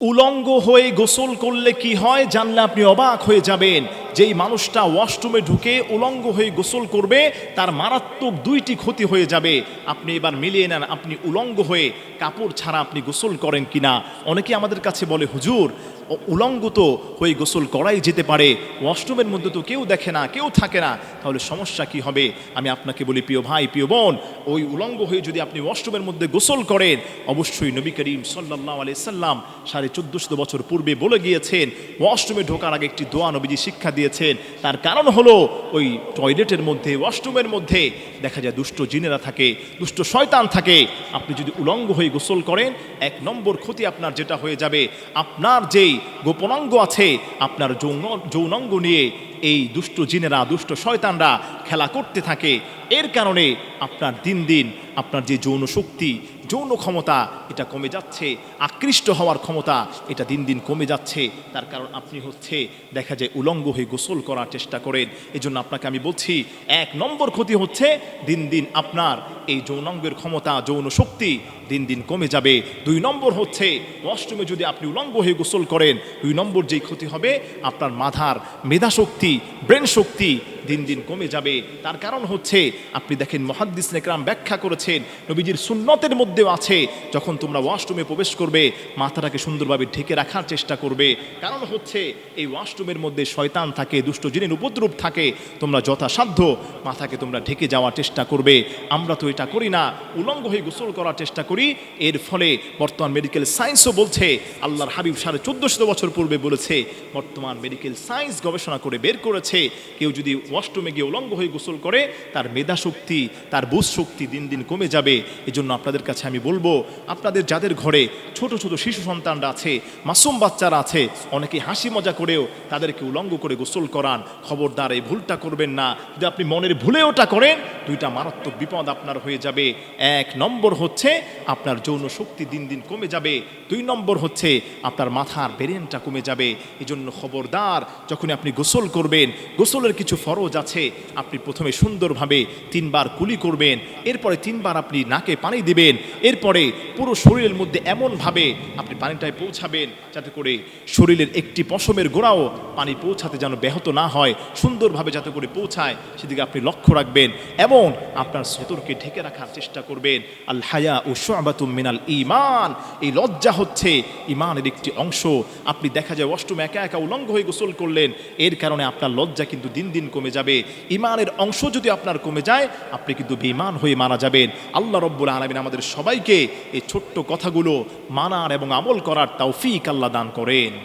উলঙ্গ হয়ে গোসল করলে কি হয়? জানলে আপনি অবাক হয়ে যাবেন। যেই মানুষটা ওয়াশরুমে ঢুকে উলঙ্গ হয়ে গোসল করবে, তার মারাত্মক দুইটি ক্ষতি হয়ে যাবে। আপনি এবার মিলিয়ে নেন, আপনি উলঙ্গ হয়ে কাপড় ছাড়া আপনি গোসল করেন কিনা। অনেকে আমাদের কাছে বলে, হুজুর উলঙ্গ তো হয়ে গোসল করাই যেতে পারে। ওয়াশরুমের মধ্যে তো কেউ দেখে না, কেউ থাকে না। তাহলে সমস্যা কি হবে? আমি আপনাকে বলি, প্রিয় ভাই, প্রিয় বোন, ওই উলঙ্গ হয়ে যদি আপনি ওয়াশরুমের মধ্যে গোসল করেন, অবশ্যই নবী করিম সাল্লাহ আলি সাল্লাম সাড়ে চোদ্দোশো বছর পূর্বে বলে গিয়েছেন, ওয়াশরুমে ঢোকার আগে একটি দোয়া নবীজি শিক্ষা দিয়েছেন। তার কারণ হলো, ওই টয়লেটের মধ্যে, ওয়াশরুমের মধ্যে দেখা যায় দুষ্ট জিনেরা থাকে, দুষ্ট শয়তান থাকে। আপনি যদি উলঙ্গ হয়ে গোসল করেন, এক নম্বর ক্ষতি আপনার যেটা হয়ে যাবে। আপনার যেই গোপনাঙ্গ আছে, আপনার যৌন, যৌনাঙ্গ নিয়ে এই দুষ্ট জিনেরা, দুষ্ট শয়তানরা খেলা করতে থাকে। এর কারণে আপনার দিন দিন আপনার যে যৌন শক্তি, যৌন ক্ষমতা, এটা কমে যাচ্ছে। আকৃষ্ট হওয়ার ক্ষমতা, এটা দিন দিন কমে যাচ্ছে। তার কারণ আপনি হচ্ছে দেখা যায় উলঙ্গ হয়ে গোসল করার চেষ্টা করেন। এজন্য আপনাকে আমি বলছি, এক নম্বর ক্ষতি হচ্ছে দিন দিন আপনার এই যৌনাঙ্গের ক্ষমতা, যৌন শক্তি দিন দিন কমে যাবে। দুই নম্বর হচ্ছে, অষ্টমে যদি আপনি উলঙ্গ হয়ে গোসল করেন, দুই নম্বর যেই ক্ষতি হবে, আপনার মাধার মেধাশক্তি ব্রেন শক্তি দিন দিন কমে যাবে। তার কারণ হচ্ছে, আপনি দেখেন মহাদ্দিস নেকরাম ব্যাখ্যা করেছেন, নবীজির সুন্নতের মধ্যেও আছে, যখন তোমরা ওয়াশরুমে প্রবেশ করবে, মাথাটাকে সুন্দরভাবে ঢেকে রাখার চেষ্টা করবে। কারণ হচ্ছে, এই ওয়াশরুমের মধ্যে শয়তান থাকে, দুষ্ট জিনের উপদ্রব থাকে, তোমরা যথাসাধ্য মাথাকে তোমরা ঢেকে যাওয়ার চেষ্টা করবে। আমরা তো এটা করি না, উলঙ্গ হয়ে গোসল করার চেষ্টা করি। এর ফলে বর্তমান মেডিকেল সায়েন্সও বলছে, আল্লাহর হাবিব সাড়ে চোদ্দশো বছর পূর্বে বলেছে, বর্তমান মেডিকেল সায়েন্স গবেষণা করে বের করেছে, কেউ যদি ওয়াশরুমে গিয়ে উলঙ্গ হয়ে গোসল করে, তার মেধা শক্তি, তার বুঝ শক্তি দিন দিন কমে যাবে। এজন্য আপনাদের কাছে আমি বলব, আপনাদের যাদের ঘরে ছোট ছোট শিশু সন্তানরা আছে, মাসুম বাচ্চারা আছে অনেকে হাসি মজা করেও তাদেরকে উলঙ্গ করে গোসল করান। খবরদার, এই ভুলটা করবেন না। যদি আপনি মনের ভুলে ওটা করেন, দুইটা মারাত্মক বিপদ আপনার হয়ে যাবে। এক নম্বর হচ্ছে, আপনার যৌন শক্তি দিন দিন কমে যাবে। দুই নম্বর হচ্ছে, আপনার মাথার ব্রেনটা কমে যাবে। এই জন্য খবরদার যখন আপনি গোসল করবেন, গোসলের কিছু ফরজ আছে আপনি প্রথমে সুন্দরভাবে তিনবার কুলি করবেন, এরপরে তিনবার আপনি নাকে পানি দিবেন, এরপরে পুরো শরীরের মধ্যে এমনভাবে আপনি পানিটায় পৌঁছাবেন যাতে করে শরীরের একটি পশমের গোড়াও পানি পৌঁছাতে যেন ব্যাহত না হয়, সুন্দরভাবে যাতে করে পৌঁছায়, সেদিকে আপনি লক্ষ্য রাখবেন এবং আপনার সতর্কে ঢেকে রাখার চেষ্টা করবেন। আল হায়া ও সোয়াবাতুম মিনাল ইমান এই লজ্জা হচ্ছে ইমানের একটি অংশ। আপনি দেখা যায় অষ্টম একা একা উলঙ্গ হয়ে গোসল করলেন, এর কারণে আপনার লজ্জা কিন্তু দিন দিন কমে যাবে। ইমানের অংশ যদি আপনার কমে যায়, আপনি কিন্তু বেঈমান হয়ে মারা যাবেন। আল্লাহ রব্বুল আলমিন আমাদের সবাইকে এই ছোট্ট কথাগুলো মানার এবং আমল করার তৌফিক আল্লাহ দান করেন।